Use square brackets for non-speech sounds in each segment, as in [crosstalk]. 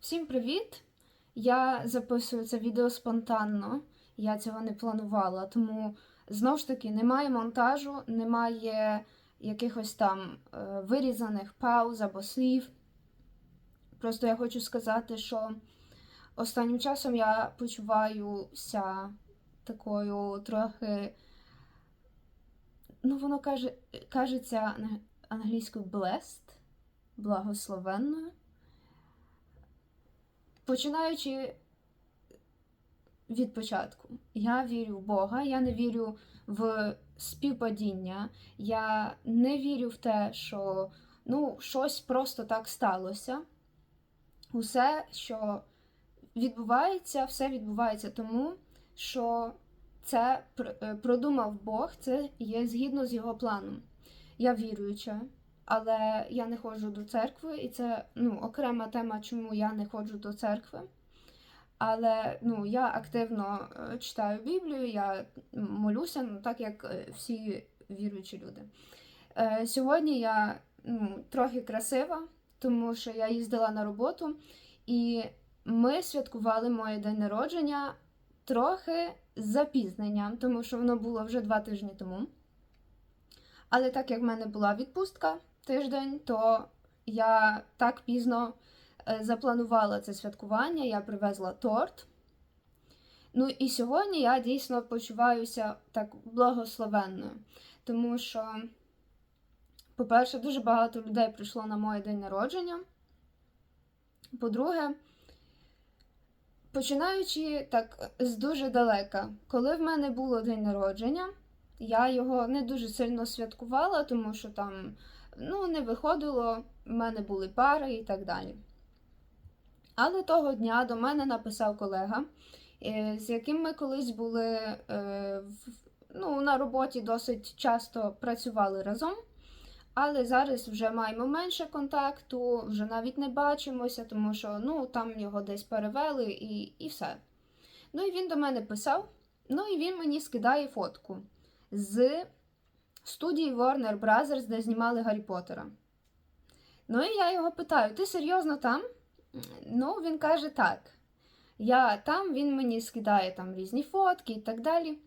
Всім привіт! Я записую це відео спонтанно. Я цього не планувала, тому знову ж таки немає монтажу, немає якихось там е, вирізаних пауз або слів. Просто я хочу сказати, що останнім часом я почуваюся такою трохи. Ну, воно каже, кажеться англійською blessed, благословенною. Починаючи від початку, я вірю в Бога, я не вірю в співпадіння, я не вірю в те, що ну, щось просто так сталося. Усе, що відбувається, все відбувається тому, що це е, продумав Бог, це є згідно з його планом. Я віруюча, але я не ходжу до церкви, і це ну, окрема тема, чому я не ходжу до церкви. Але ну, я активно е, читаю Біблію, я молюся, ну, так як е, всі віруючі люди. Е, сьогодні я ну, трохи красива, тому що я їздила на роботу, і ми святкували моє день народження трохи з запізненням, тому що воно було вже два тижні тому. Але так як в мене була відпустка тиждень, то я так пізно е, запланувала це святкування, я привезла торт. Ну і сьогодні я дійсно почуваюся так благословенною, тому що, по-перше, дуже багато людей прийшло на моє день народження. По-друге, починаючи так з дуже далека, коли в мене було день народження, я його не дуже сильно святкувала, тому що там ну, не виходило, в мене були пари і так далі. Але того дня до мене написав колега, е, з яким ми колись були е, ну, на роботі досить часто працювали разом. Але зараз вже маємо менше контакту, вже навіть не бачимося, тому що ну, там його десь перевели і, і все. Ну і він до мене писав, ну і він мені скидає фотку з студії Warner Brothers, де знімали Гаррі Поттера. Ну і я його питаю: ти серйозно там? Ну, він каже так. Я там, він мені скидає там різні фотки і так далі.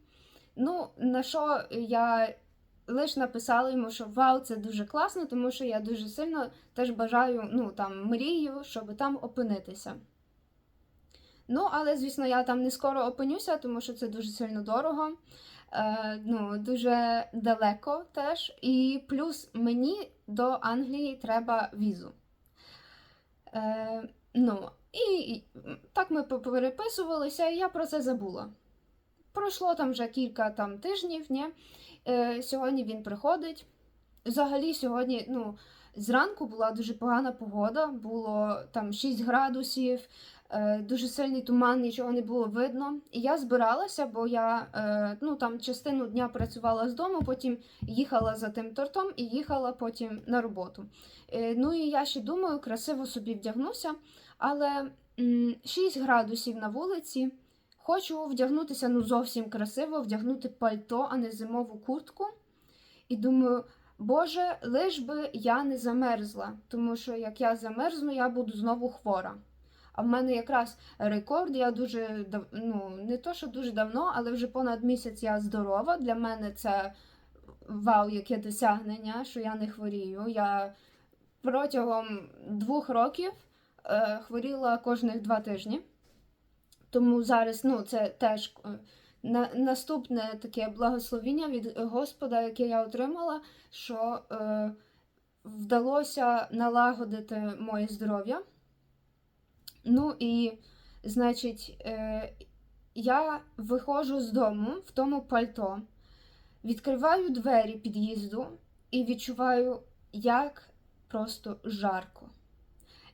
Ну, на що я лише написала йому, що вау, це дуже класно, тому що я дуже сильно теж бажаю, ну там мрію, щоб там опинитися. Ну, але, звісно, я там не скоро опинюся, тому що це дуже сильно дорого, ну, дуже далеко теж. І плюс мені до Англії треба візу. Е, ну, і, так ми переписувалися, і я про це забула. Пройшло там вже кілька там тижнів, ні? Е, сьогодні він приходить. Взагалі, сьогодні, ну, зранку була дуже погана погода, було там 6 градусів, е, дуже сильний туман, нічого не було видно. І я збиралася, бо я е, ну, там частину дня працювала з дому, потім їхала за тим тортом і їхала потім на роботу. Е, ну і я ще думаю, красиво собі вдягнуся, але 6 градусів на вулиці. Хочу вдягнутися ну зовсім красиво, вдягнути пальто, а не зимову куртку. І думаю, Боже, лиш би я не замерзла, тому що як я замерзну, я буду знову хвора. А в мене якраз рекорд, я дуже ну, не то, що дуже давно, але вже понад місяць я здорова. Для мене це вау, яке досягнення, що я не хворію. Я протягом двох років е, хворіла кожних два тижні. Тому зараз ну, це теж е, на, наступне таке благословіння від Господа, яке я отримала, що е, вдалося налагодити моє здоров'я. Ну і, значить, е, я виходжу з дому в тому пальто, відкриваю двері під'їзду і відчуваю, як просто жарко.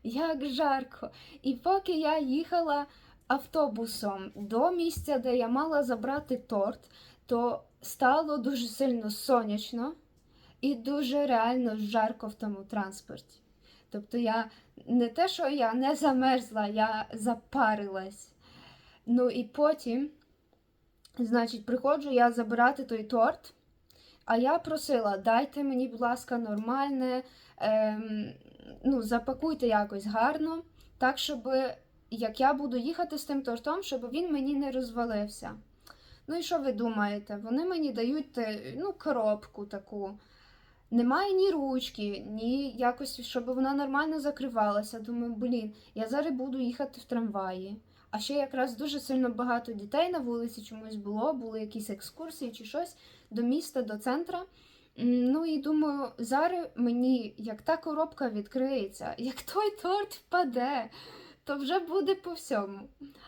Як жарко. І поки я їхала автобусом до місця, де я мала забрати торт, то стало дуже сильно сонячно і дуже реально жарко в тому транспорті. Тобто я не те, що я не замерзла, я запарилась. Ну і потім, значить, приходжу я забирати той торт. А я просила, дайте мені, будь ласка, нормальне, ем, ну, запакуйте якось гарно, так, щоб як я буду їхати з тим тортом, щоб він мені не розвалився. Ну і що ви думаєте? Вони мені дають ну, коробку таку. Немає ні ручки, ні якось, щоб вона нормально закривалася. Думаю, блін, я зараз буду їхати в трамваї. А ще якраз дуже сильно багато дітей на вулиці чомусь було, були якісь екскурсії чи щось до міста, до центра. Ну і думаю, зараз мені, як та коробка відкриється, [laughs] як той торт впаде, то вже буде по всьому.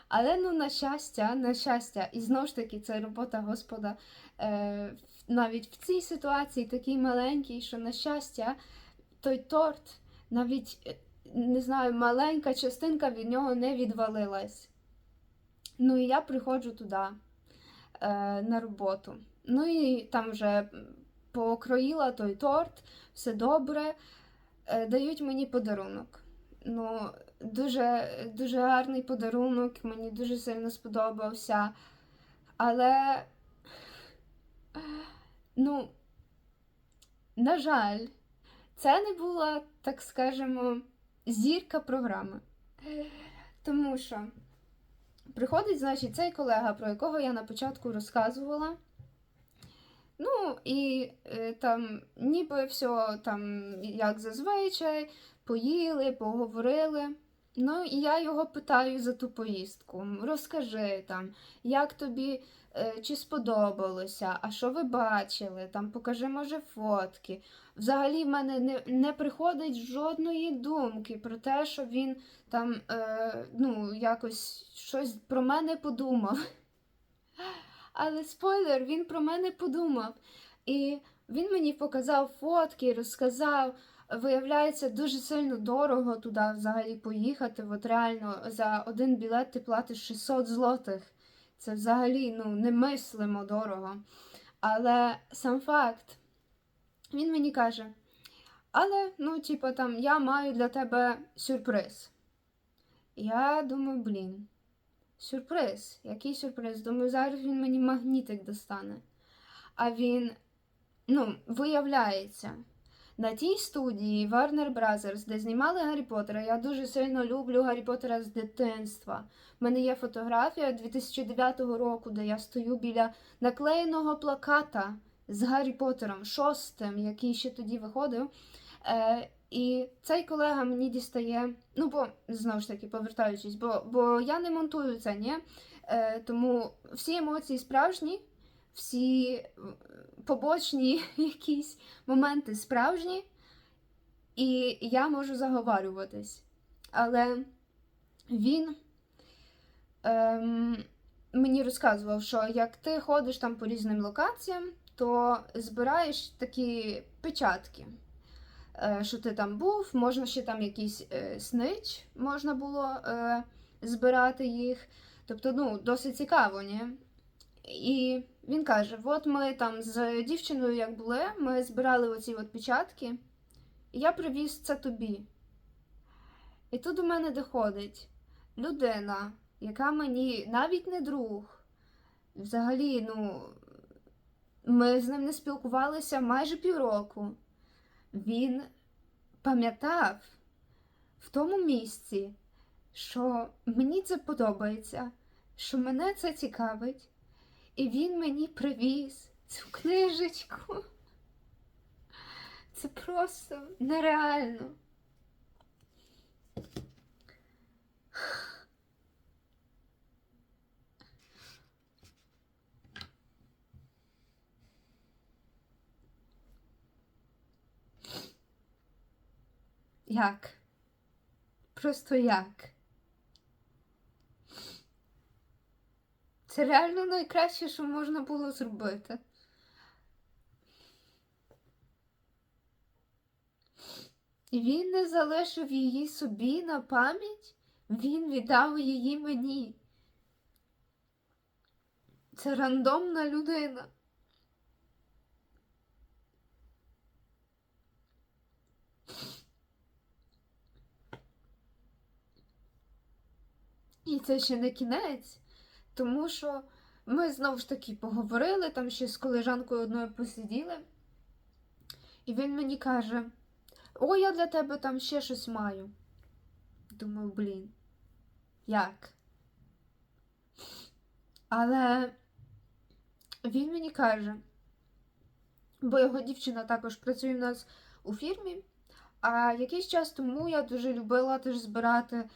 Але ну, на щастя, на щастя, і знову ж таки, це робота Господа е, навіть в цій ситуації такий маленький, що на щастя, той торт, навіть е, не знаю, маленька частинка від нього не відвалилась. Ну і я приходжу туди е, на роботу. Ну і там вже покроїла той торт, все добре. Е, дають мені подарунок. Ну, дуже, дуже гарний подарунок, мені дуже сильно сподобався. Але, ну, на жаль, це не була, так скажемо, зірка програми. Тому що приходить, значить, цей колега, про якого я на початку розказувала. Ну, і е, там ніби все там, як зазвичай, поїли, поговорили. Ну, і я його питаю за ту поїздку. Розкажи там, як тобі е, чи сподобалося, а що ви бачили? Там покажи, може, фотки. Взагалі в мене не, не приходить жодної думки про те, що він там е, ну, якось щось про мене подумав. Але спойлер, він про мене подумав. І він мені показав фотки, розказав. Виявляється, дуже сильно дорого туди взагалі поїхати. От реально за один білет ти платиш 600 злотих. Це взагалі ну, немислимо дорого. Але сам факт, він мені каже: але, ну, типу, там, я маю для тебе сюрприз. Я думаю, блін, сюрприз. Який сюрприз? Думаю, зараз він мені магнітик достане. А він, ну, виявляється, на тій студії Warner Brothers, де знімали Гаррі Поттера, я дуже сильно люблю Гаррі Поттера з дитинства. У мене є фотографія 2009 року, де я стою біля наклеєного плаката з Гаррі Поттером, шостим, який ще тоді виходив. Е, і цей колега мені дістає, ну, бо знову ж таки, повертаючись, бо, бо я не монтую це, ні? Е, тому всі емоції справжні, всі побочні [laughs] якісь моменти справжні, і я можу заговарюватись. Але він ем, мені розказував, що як ти ходиш там по різним локаціям, то збираєш такі печатки. е, Що ти там був, можна ще там якийсь е, снич, можна було е, збирати їх. Тобто, ну, досить цікаво, ні? І він каже: от ми там з дівчиною, як були, ми збирали оці от печатки, і я привіз це тобі. І тут до мене доходить людина, яка мені навіть не друг. Взагалі, ну, ми з ним не спілкувалися майже півроку. Він пам'ятав в тому місці, що мені це подобається, що мене це цікавить. І він мені привіз цю книжечку. Це просто нереально. Як? Просто як? Це реально найкраще, що можна було зробити. Він не залишив її собі на пам'ять, він віддав її мені. Це рандомна людина. І це ще не кінець, тому що ми знову ж таки поговорили, там ще з колежанкою одною посиділи. І він мені каже: О, я для тебе там ще щось маю. Думаю, блін, як? Але він мені каже, бо його дівчина також працює в нас у фірмі. А якийсь час тому я дуже любила теж збирати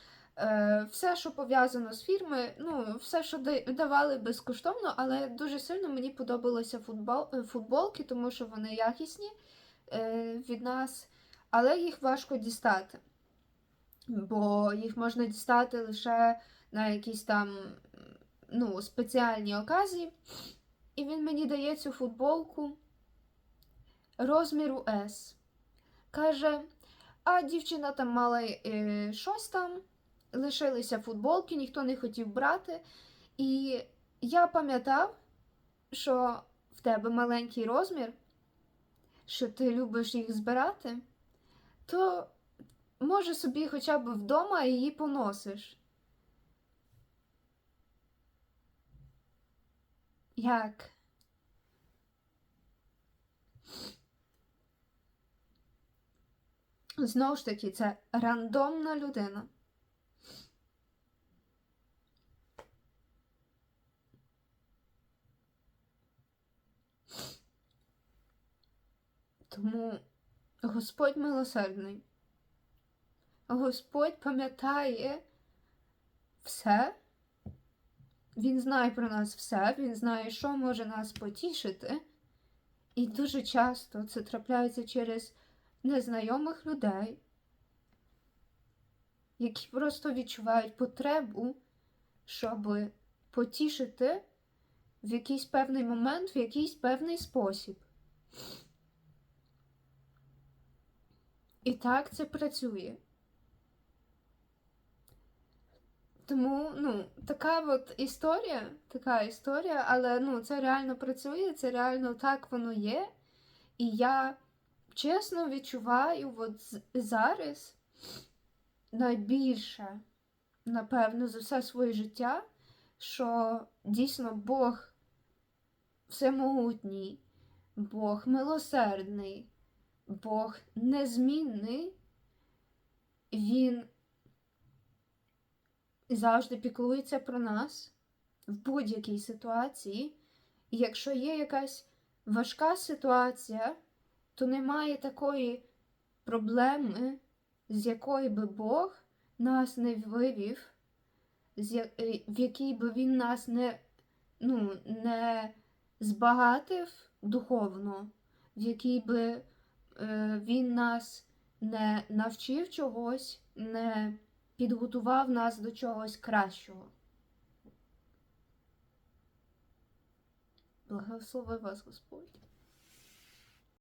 все, що пов'язано з фірми, ну, все, що давали безкоштовно, але дуже сильно мені подобалися футбол, е, футболки, тому що вони якісні е, від нас, але їх важко дістати. Бо їх можна дістати лише на якісь там ну, спеціальні оказії. І він мені дає цю футболку розміру S. Каже, а дівчина там мала е, щось там, лишилися футболки, ніхто не хотів брати. І я пам'ятав, що в тебе маленький розмір, що ти любиш їх збирати, то може собі хоча б вдома її поносиш. Як? Знову ж таки, це рандомна людина. Тому Господь милосердний. Господь пам'ятає все. Він знає про нас все, він знає, що може нас потішити. І дуже часто це трапляється через незнайомих людей, які просто відчувають потребу, щоб потішити в якийсь певний момент, в якийсь певний спосіб. І так це працює. Тому, ну, така от історія, така історія, але ну, це реально працює, це реально так воно є. І я чесно відчуваю от зараз найбільше, напевно, за все своє життя, що дійсно Бог всемогутній, Бог милосердний, Бог незмінний, Він завжди піклується про нас в будь-якій ситуації. І якщо є якась важка ситуація, то немає такої проблеми, з якої би Бог нас не вивів, е, в якій би він нас не, ну, не збагатив духовно, в якій би він нас не навчив чогось, не підготував нас до чогось кращого. Благослови вас Господь.